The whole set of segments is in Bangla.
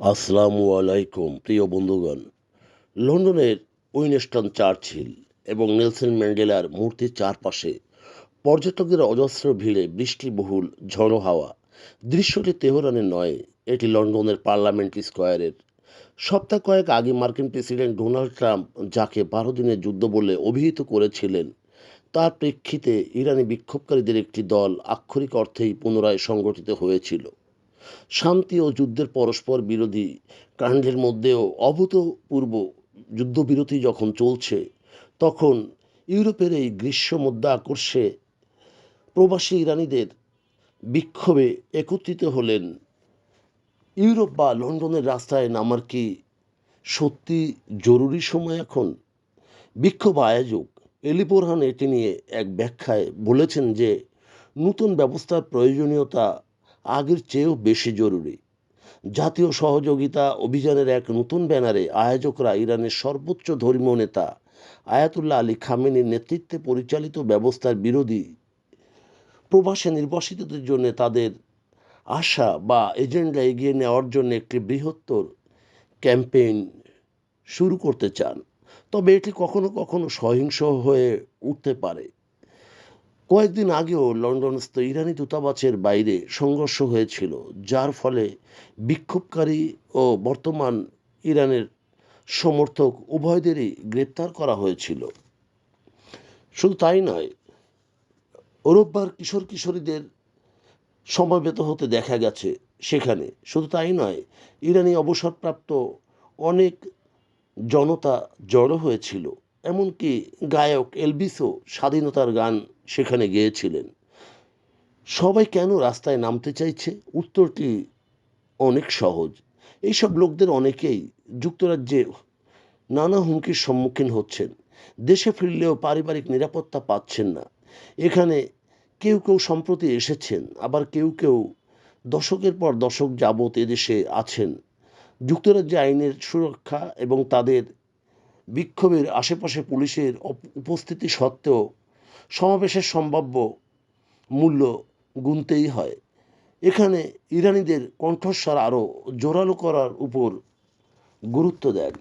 আসসালামু আলাইকুম, প্রিয় বন্ধুগণ। লন্ডনের উইনস্টন চার্চিল এবং নেলসন ম্যান্ডেলার মূর্তির চারপাশে পর্যটকদের অজস্র ভিড়ে বৃষ্টিবহুল ঝড়ো হাওয়া। দৃশ্যটি তেহরানের নয়, এটি লন্ডনের পার্লামেন্ট স্কোয়ারের। সপ্তাহ কয়েক আগে মার্কিন প্রেসিডেন্ট ডোনাল্ড ট্রাম্প যাকে বারো দিনের যুদ্ধ বলে অভিহিত করেছিলেন, তার প্রেক্ষিতে ইরানি বিক্ষোভকারীদের একটি দল আক্ষরিক অর্থেই পুনরায় সংগঠিত হয়েছিল। শান্তি ও যুদ্ধের পরস্পর বিরোধী কাণ্ডের মধ্যেও অভূতপূর্ব যুদ্ধবিরতি যখন চলছে, তখন ইউরোপের এই গ্রীষ্ম মধ্যে আকর্ষে প্রবাসী ইরানিদের বিক্ষোভে একত্রিত হলেন। ইউরোপ বা লন্ডনের রাস্তায় নামার কি সত্যি জরুরি সময় এখন? বিক্ষোভ আয়োজক এলি বোরহান এটি নিয়ে এক ব্যাখ্যায় বলেছেন যে, নতুন ব্যবস্থার প্রয়োজনীয়তা আগের চেয়েও বেশি জরুরি। জাতীয় সহযোগিতা অভিযানের এক নতুন ব্যানারে আয়োজকরা ইরানের সর্বোচ্চ ধর্মীয় নেতা আয়াতুল্লাহ আলী খামেনির নেতৃত্বে পরিচালিত ব্যবস্থার বিরোধী প্রবাসে নির্বাসিতদের জন্য তাদের আশা বা এজেন্ডা এগিয়ে নেওয়ার জন্য একটি বৃহত্তর ক্যাম্পেইন শুরু করতে চান। তবে এটি কখনো কখনো সহিংস হয়ে উঠতে পারে। কয়েকদিন আগেও লন্ডনস্থ ইরানি দূতাবাসের বাইরে সংঘর্ষ হয়েছিল, যার ফলে বিক্ষোভকারী ও বর্তমান ইরানের সমর্থক উভয়দেরই গ্রেপ্তার করা হয়েছিল। শুধু তাই নয়, রোববার কিশোর কিশোরীদের সমবেত হতে দেখা গেছে সেখানে। শুধু তাই নয়, ইরানি অবসরপ্রাপ্ত অনেক জনতা জড়ো হয়েছিল, এমনকি গায়ক এলবিসও স্বাধীনতার গান সেখানে গিয়েছিলেন। সবাই কেন রাস্তায় নামতে চাইছে? উত্তরটি অনেক সহজ। এইসব লোকদের অনেকেই যুক্তরাজ্যে নানা হুমকির সম্মুখীন হচ্ছেন। দেশে ফিরলেও পারিবারিক নিরাপত্তা পাচ্ছেন না। এখানে কেউ কেউ সম্প্রতি এসেছেন, আবার কেউ কেউ দশকের পর দশক যাবৎ এদেশে আছেন। যুক্তরাজ্যে আইনের সুরক্ষা এবং তাদের বিক্ষোভের আশেপাশে পুলিশের উপস্থিতি সত্ত্বেও সমাবেশের সম্ভাব্য মূল্য গুনতেই হয়। এখানে ইরানিদের কণ্ঠস্বর আরও জোরালো করার উপর গুরুত্ব দেন।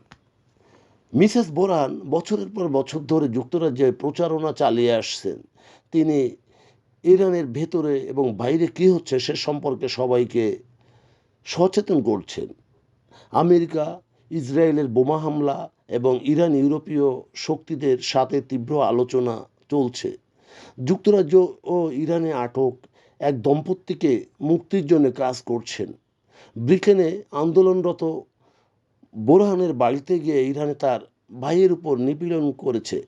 মিসেস বোরান বছরের পর বছর ধরে যুক্তরাজ্যে প্রচারণা চালিয়ে আসছেন। তিনি ইরানের ভেতরে এবং বাইরে কী হচ্ছে সে সম্পর্কে সবাইকে সচেতন করছেন। আমেরিকা, ইসরায়েলের বোমা হামলা এবং ইরান ইউরোপীয় শক্তিদের সাথে তীব্র আলোচনা চলছে। যুক্তরাজ্য ও ইরানে আটক এক দম্পতিকে মুক্তির জন্য কাজ করছেন। ব্রিটেনে আন্দোলনরত বোরহানের বাড়িতে গিয়ে ইরানে তার ভাইয়ের উপর নিপীড়ন করেছে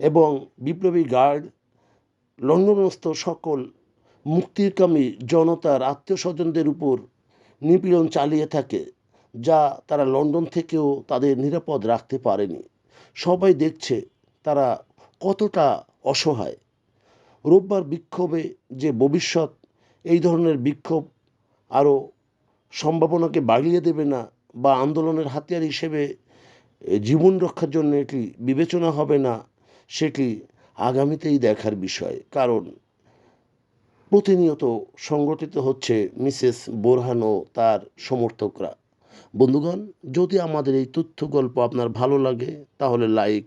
এবং বিপ্লবী গার্ড, লন্ডনস্থ সকল মুক্তিকামী জনতার আত্মীয় স্বজনদের উপর নিপীড়ন চালিয়ে থাকে, যা তারা লন্ডন থেকেও তাদের নিরাপদ রাখতে পারেনি। সবাই দেখছে তারা কতটা অসহায়। রোববার বিক্ষোভে যে ভবিষ্যৎ, এই ধরনের বিক্ষোভ আরও সম্ভাবনাকে বাড়িয়ে দেবে না বা আন্দোলনের হাতিয়ার হিসেবে জীবন রক্ষার জন্য এটি বিবেচনা হবে না, সেটি আগামীতেই দেখার বিষয়। কারণ প্রতিনিয়ত সংগঠিত হচ্ছে মিসেস বোরহান ও তার সমর্থকরা। বন্ধুগণ, যদি আমাদের এই তথ্য গল্প আপনার ভালো লাগে, তাহলে লাইক